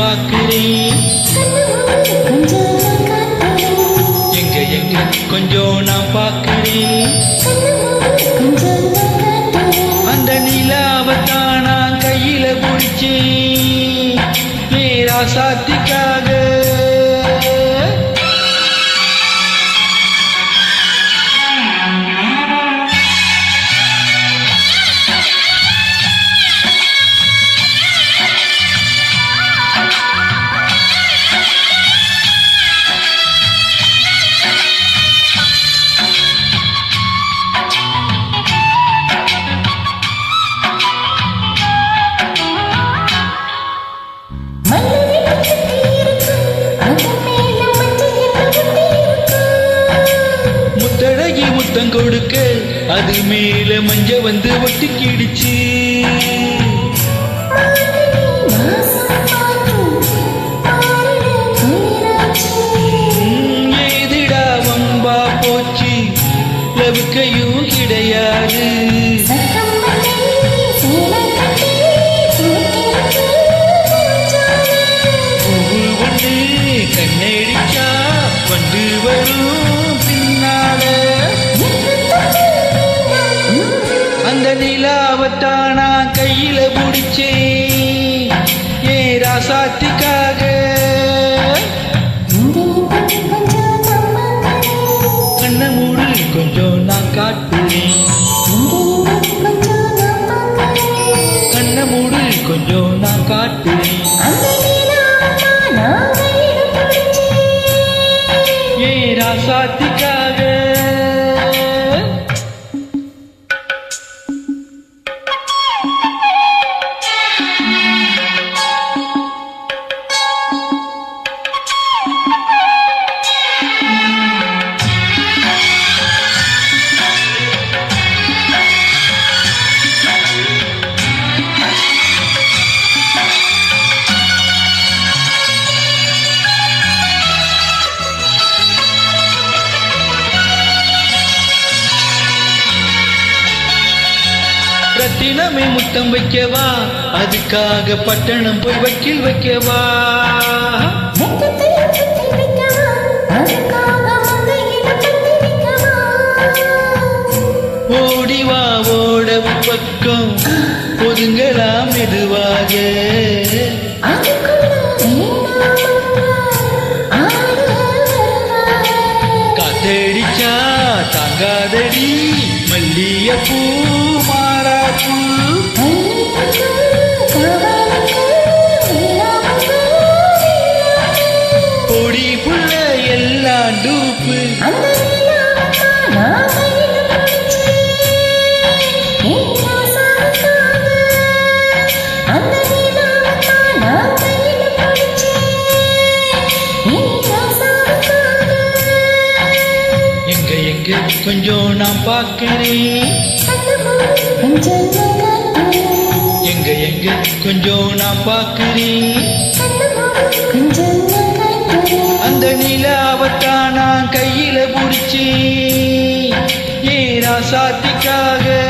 பார்க்கிறேன். எங்க எங்க கொஞ்சம் நான் பார்க்கிறேன். அந்த நிலாவத்தான் நான் கையில பிடிச்சேன். நேரா சாத்திக்காக முத்தழகி கொடுக்க அது மேல மஞ்ச வந்து ஒட்டிக்கிடுச்சு. ம், வம்பா போச்சு? லவுக்கையும் கிடையாது. கண்ணடிச்சா வந்து வரும். அவத்தானா கையில பிடிச்சேன் ஏ ராசாத்திக்காக கண்ண மூடு கொஞ்சம் நான் காட்டுவேன். கண்ண மூடு கொஞ்சம் நான் காட்டுவேன். ஏ ராசாத்திக்காக ரத்தினமே முத்தம் வைக்கவா? அதுக்காக பட்டணம் போய் வக்கீல் வைக்கவா? ஓடிவா ஓட பக்கம் ஒதுங்கலாம் மெதுவாக. காத்தடிச்சா தாங்காதடி மல்லிய பூ கொஞ்சம் நான் பார்க்கிறேன். எங்க எங்க? கொஞ்சம் நான் பார்க்கிறேன். அந்த நிலாவத்தான் நான் கையில பிடிச்சேன். ஏ ராசாத்திக்காக?